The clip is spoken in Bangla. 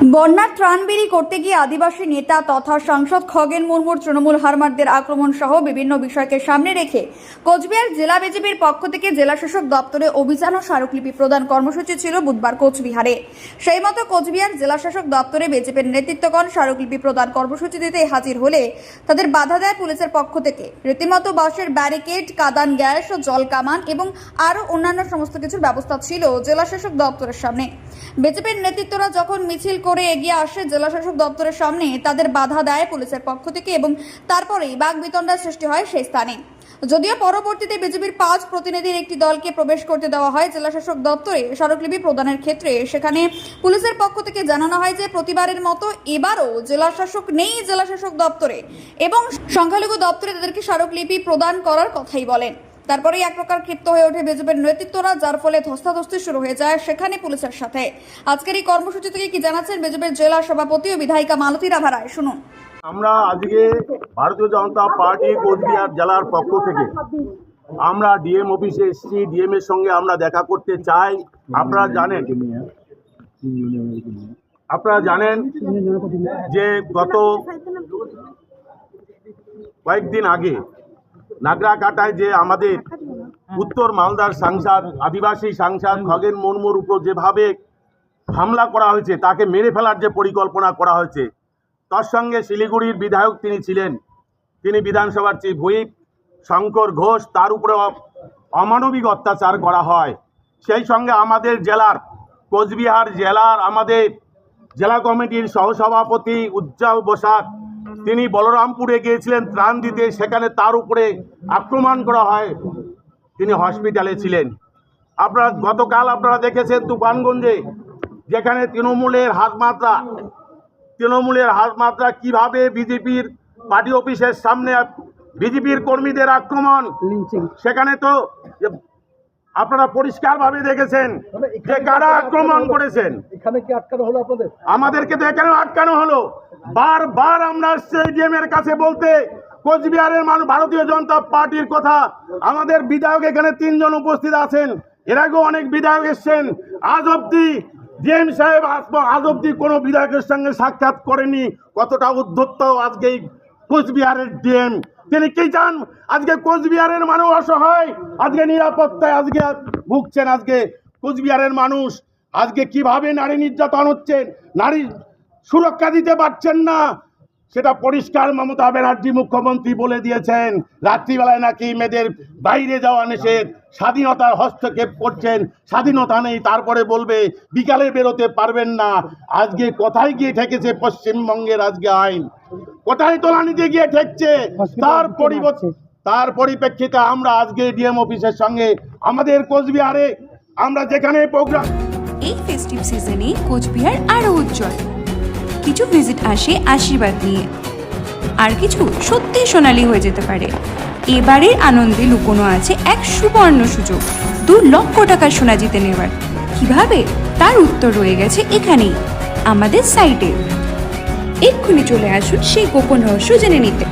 বন্যার ত্রাণ বেরি করতে গিয়ে আদিবাসী নেতা তথা সাংসদ খগেন মুর্মুর, তৃণমূল হারমারদের আক্রমণ সহ বিভিন্ন বিষয়কে সামনে রেখে কোচবিহার জেলা বিজেপির পক্ষ থেকে জেলা শাসক দপ্তরে অভিযান ও স্মারকলিপি প্রদান কর্মসূচি ছিল বুধবার কোচবিহারে। সেই মতো কোচবিহার জেলা শাসক দপ্তরে বিজেপির নেতৃত্বগণ স্মারকলিপি প্রদান কর্মসূচি দিতে হাজির হলে তাদের বাধা দেয় পুলিশের পক্ষ থেকে। রীতিমতো বাসের ব্যারিকেড, কাদান গ্যাস ও জল কামান এবং আরও অন্যান্য সমস্ত কিছুর ব্যবস্থা ছিল জেলা শাসক দপ্তরের সামনে। বিজেপির নেতৃত্বরা যখন মিছিল করে এগিয়ে আসে জেলাশাসক দপ্তরের সামনে, তাদের বাধা দেয় পুলিশের পক্ষ থেকে এবং তারপরেই বাঘ বিতণ্ডার সৃষ্টি হয় সেই স্থানে। যদিও পরবর্তীতে বিজেপির পাঁচ প্রতিনিধির একটি দলকে প্রবেশ করতে দেওয়া হয় জেলাশাসক দপ্তরে, স্মারকলিপি প্রদানের ক্ষেত্রে। সেখানে পুলিশের পক্ষ থেকে জানানো হয় যে, প্রতিবারের মতো এবারও জেলাশাসক নেই জেলাশাসক দপ্তরে এবং সংখ্যালঘু দপ্তরে তাদেরকে স্মারকলিপি প্রদান করার কথাই বলেন। তারপরেই এক প্রকার ক্ষিপ্ত হয়ে ওঠে বিজেপির নেতৃত্বরা, যার ফলে ধস্তাধস্তি শুরু হয়ে যায় সেখানে পুলিশের সাথে। আজকের এই কর্মসূচি থেকে কি জানাচ্ছেন বিজেপির জেলা সভাপতি ও বিধায়িকা মালতী রাভা রায় শুনুন। আমরা আজকে ভারতীয় জনতা পার্টি কোচবিহার জেলার পক্ষ থেকে আমরা ডিএম অফিসে এসেছি, ডিএম এর সঙ্গে আমরা দেখা করতে চাই। আপনারা জানেন আপনারা জানেন যে গত কয়েকদিন আগে নাগরাকাটায় যে আমাদের উত্তর মালদার সাংসদ, আদিবাসী সাংসদ খগেন মুর্মুর উপর যেভাবে হামলা করা হয়েছে, তাকে মেরে ফেলার যে পরিকল্পনা করা হয়েছে, তার সঙ্গে শিলিগুড়ির বিধায়ক তিনি ছিলেন। তিনি বিধানসভার চিফ হুইপ, শঙ্কর ঘোষ, তার উপরে অমানবিক অত্যাচার করা হয়। সেই সঙ্গে আমাদের জেলার, কোচবিহার জেলার, আমাদের জেলা কমিটির সহসভাপতি উজ্জ্বল বসাক তিনি বলরামপুরে গিয়েছিলেন ত্রাণ দিতে। সেখানে তার উপরে আক্রমণ করা হয়। তিনি হসপিটালে ছিলেন। আপনারা গতকাল আপনারা দেখেছেন তুফানগঞ্জে যেখানে তৃণমূলের হাতমাত্রা তৃণমূলের হাতমাত্রা কীভাবে বিজেপির পার্টি অফিসের সামনে বিজেপির কর্মীদের আক্রমণ। সেখানে তো আপনারা পরিষ্কারভাবে দেখেছেন যে কারা আক্রমণ করেছেন। এখানে কি আটকানো হলো আপনাদের? আমাদেরকে তো এখানে আটকানো হলো। বারবার আমরা স্টেডিয়াম এর কাছে বলতে কোচবিহারের মানুষ ভারতীয় জনতা পার্টির কথা। আমাদের বিধায়ক এখানে তিনজন উপস্থিত আছেন। এর আগেও অনেক বিধায়ক এসছেন। আজ অব্দি ডিএম সাহেব আজ- অব্দি কোনো বিধায়কের সঙ্গে সাক্ষাৎ করেনি। কতটা উদ্ধত্ত আজকে কোচবিহারের ডিএম। তিনি কি চান? আজকে কোচবিহারের মানুষ অসহায়, আজকে নিরাপত্তায় আজকে ভুগছেন আজকে কোচবিহারের মানুষ। আজকে কীভাবে নারী নির্যাতন হচ্ছে? নারী সুরক্ষা দিতে পারছেন না। সেটা পরিষ্কার মমতা ব্যানার্জি মুখ্যমন্ত্রী বলে দিয়েছেন। রাত্রিবেলায় নাকি মেয়েদের বাইরে যাওয়া নিষেধ। স্বাধীনতার হস্তক্ষেপ করছেন। স্বাধীনতা নেই তারপরে বলবে বিকালে বেরোতে পারবেন না। আজকে কোথায় গিয়ে ঠেকেছে পশ্চিমবঙ্গের আজকে আইন? কোথায় তোলানিতে গিয়ে ঠেকছে? তার পরিবর্তে তার পরিপ্রেক্ষিতে আমরা আজকে ডিএম অফিসের সঙ্গে আমাদের কোচবিহারে আমরা যেখানে প্রোগ্রাম এই ফেস্টিভ সিজনে কোচবিহার আরও উজ্জ্বল। কিছু ভিজিট আসে আশীর্বাদ নিয়ে। আর কিছু সত্যি সোনালি হয়ে যেতে পারে। এবারের আনন্দে লুকোনো আছে এক সুবর্ণ সুযোগ, দু লক্ষ টাকার সোনা জিতে নেওয়ার। কীভাবে? তার উত্তর রয়ে গেছে এখানেই, আমাদের সাইটে এক্ষুনি চলে আসুন সেই গোপন রহস্য জেনে নিতে।